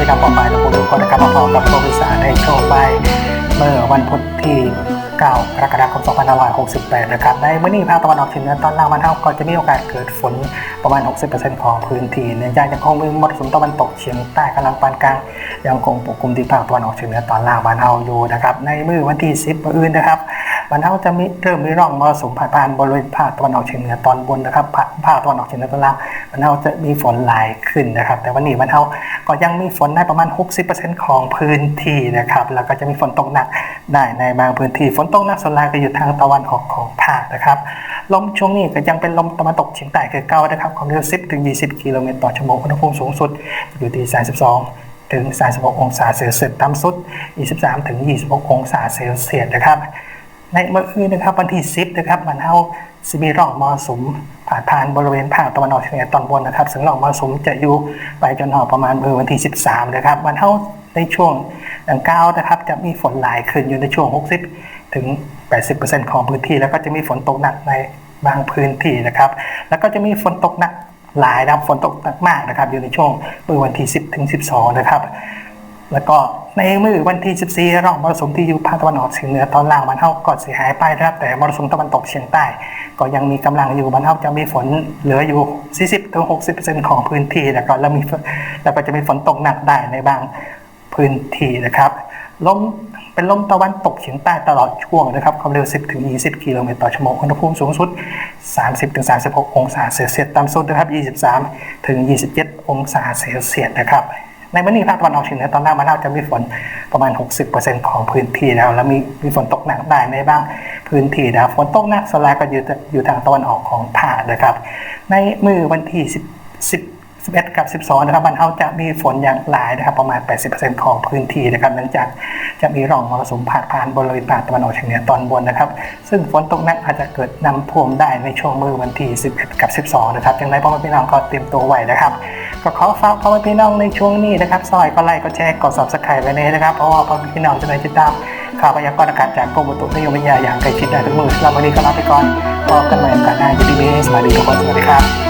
คนนะครับมาพร้อมกับโปรวิสาในโชว์ใบเมื่อวันพุธที่9กรกฎาคม 2568 นะครับ ในมื้อนี้ภาคตะวันออกเฉียงเหนือตอนล่างมันเท่าก็จะมีโอกาสเกิดฝนประมาณ 60%ของพื้นที่เนื่องจากยังคงมีมรสุมตะวันตกเฉียงใต้กำลังปานกลาง ยังคงปกคลุมที่ภาคตะวันออกเฉียงเหนือตอนล่างบ้านเฮาอยู่นะครับ ในมื้อวันที่ 10 มื้ออื่นนะครับ บ้านเฮาจะมีเริ่มมีร่องมรสุมผ่านผ่านบริเวณภาคตะวันออกเฉียงเหนือตอนบนนะครับภาคภาคตะวันออกเฉียงเหนือตอนล่างบ้านเฮาจะมีฝนหลายขึ้นนะครับ แต่วันนี้บ้านเฮาก็ยังมีฝนได้ประมาณ 60%ของพื้นที่นะครับแล้วก็จะมีฝนตกหนักได้ในบางพื้นที่ฝนตกหนักส่วนใหญ่ก็อยู่ทางตะวันออกของภาคนะครับลมช่วงนี้ก็ยังเป็นลมตะวันตกเฉียงใต้คือเก่านะครับความเร็ว 10 ถึง 20 กิโลเมตรต่อชั่วโมงอุณหภูมิสูงสุดอยู่ที่ 32ถึง 36 องศาเซลเซียสต่ำสุด 23 ถึง 26 องศาเซลเซียสนะครับ ในเมื่อคืนนะครับวันที่10นะครับมันเฮาสิมีร่องมรสุมผ่านผ่านบริเวณภาคตะวันออกเฉียงเหนือตอนบนนะครับ ซึ่งร่องมรสุมจะอยู่ไปจนถึงประมาณเมื่อวันที่ 13 นะครับมันเฮาในช่วงดังกล่าวนะครับ จะมีฝนหลายขึ้นอยู่ในช่วง 60 ถึง 80%ของพื้นที่ แล้วก็จะมีฝนตกหนักในบางพื้นที่นะครับ แล้วก็จะมีฝนตกหนักหลายนะครับฝนตกหนักมากนะครับ อยู่ในช่วงเมื่อวันที่ 10 ถึง 12 นะครับ แล้วก็ ในมือวันที่ 14ร่องมรสุมที่อยู่ภาคตะวันออกเฉียงเหนือตอนล่างมันเท่าก็เสียหายไปนะครับ แต่มรสุมตะวันตกเฉียงใต้ ก็ยังมีกำลังอยู่มันเท่าจะมีฝนเหลืออยู่ 40ถึง60%ของพื้นที่แล้วก็แล้วมีแล้วก็จะมีฝนตกหนักได้ในบางพื้นที่นะครับลมเป็นลมตะวันตกเฉียงใต้ตลอดช่วงนะครับ ความเร็ว 10 ถึง 20 กิโลเมตรต่อชั่วโมง อุณหภูมิสูงสุด 30 ถึง 36 องศาเซลเซียส ต่ำสุดนะครับ 23 ถึง 27 องศาเซลเซียสนะครับ ในวันนี้ภาคตะวันออกเฉียงเหนือตอนล่างมานเราจะมีฝนประมาณ 60%ของพื้นที่แล้ว แล้วมีมีฝนตกหนักได้ในบางพื้นที่นะฝนตกหนักสลายก็อยู่อยู่ทางตะวันออกของภาคนะครับ ในมือวันที่10 10 11 กับ 12 นะครับบ้านเฮาจะมีฝนอย่างหลายนะครับ ประมาณ 80%ของพื้นที่นะครับเนื่องจากจะมีร่องมรสุมผ่านผ่านบริเวณภาคตะวันออกเฉียงเหนือตอนบนนะครับ ซึ่งฝนตกหนักอาจจะเกิดน้ำท่วมได้ในช่วงมือวันที่ 11 กับ 12 นะครับอย่างไรพ่อแม่พี่น้องก็เตรียมตัวไว้นะครับก็ขอฝากพ่อแม่พี่น้องในช่วงนี้นะครับซอยก็ไลค์ก็แชร์กด subscribe ไว้เลยนะครับเพราะว่าพ่อแม่พี่น้องจะได้ติดตามข่าวพยากรณ์อากาศจากกรมอุตุนิยมวิทยาอย่างใกล้ชิดได้ทุกมือสำหรับวันนี้ก็ลาไปก่อนพบกันใหม่โอกาสหน้ายินดีสวัสดีทุกคนสวัสดีครับ